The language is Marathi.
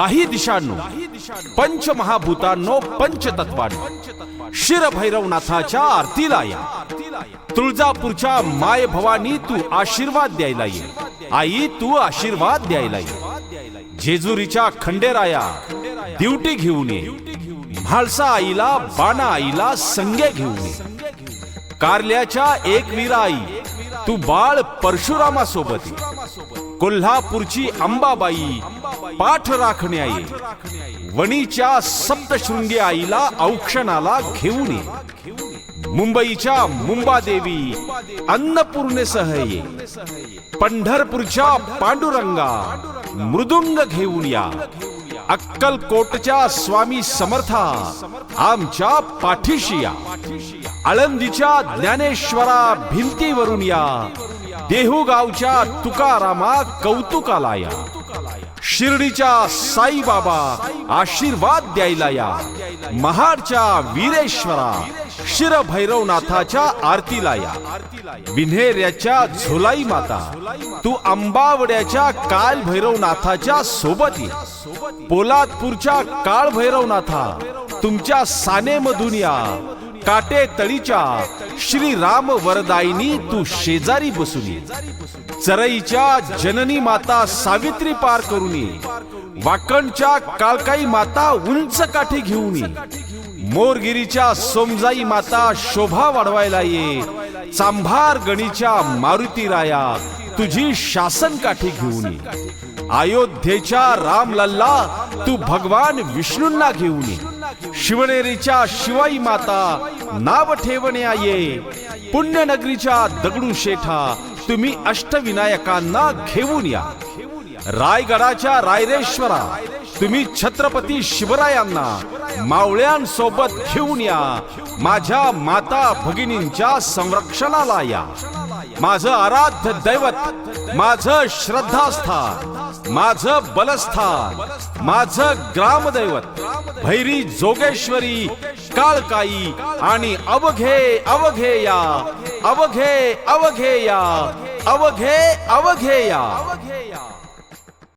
काही दिशांनो पंचमहाभूतांनो पंचतत्वांनो शिर भैरवनाथाच्या आरतीला या. तुळजापूरच्या माय भवानी तू आशीर्वाद द्यायला ये. आई तू आशीर्वाद द्यायला ये. जेजुरीच्या खंडेराया दिवटी घेऊन ये. म्हाळसा आईला बाणा आईला संगे घेऊन ये. कारल्याच्या एकवीरा आई तू बाळ परशुरामा सोबत कोल्हापूरची अंबाबाई पाठ राखणे आई वणीच्या सप्तशृंगी आईला औक्षणाला घेऊन ये. मुंबईच्या मुंबादेवी अन्नपूर्णेसह ये पंढरपूरच्या पांडुरंगा मृदुंग घेऊन या. अक्कलकोटच्या स्वामी समर्था आमच्या पाठीशी या. आळंदीच्या ज्ञानेश्वरा भिंतीवरून या. देहूगावच्या तुकारामा कौतुकाला या. शिर्डीच्या साईबाबा आशीर्वाद द्यायला या. महाडच्या वीरेश्वरा शिर भैरवनाथाच्या आरतीला या. विन्हेऱ्याच्या झोलाई माता तू अंबावड्याच्या काल भैरवनाथाच्या सोबत ये. पोलादपूरच्या काळ भैरवनाथा तुमच्या सानेमधून या. काटे तळीच्या श्री राम वरदायिनी तू शेजारी बसून. ये चरईच्या जननी माता सावित्री पार करून. ये वाकणच्या कालकाई माता उंच काठी घेऊन. ये मोरगिरीच्या सोमजाई माता शोभा वाढवायला ये. चांभार गणीच्या मारुती राया तुझी शासन काठी घेऊन. ये अयोध्येच्या रामलल्ला तू भगवान विष्णूंना घेऊन. ये शिवनेरीच्या शिवाई माता नाव ठेवण्या ये पुण्यनगरीच्या दगडू शेठा तुम्ही अष्टविनायकांना घेऊन या. रायगडाच्या रायरेश्वरा तुम्ही छत्रपती शिवरायांना मावळ्यांसोबत घेऊन या. माझ्या माता भगिनींच्या संरक्षणाला या. माझं आराध्य दैवत माझं श्रद्धास्थान माझं बलस्थान माझं ग्रामदैवत भैरी जोगेश्वरी काळकाई आणि अवघे अवघे या अवघे अवघे या अवघे अवघे या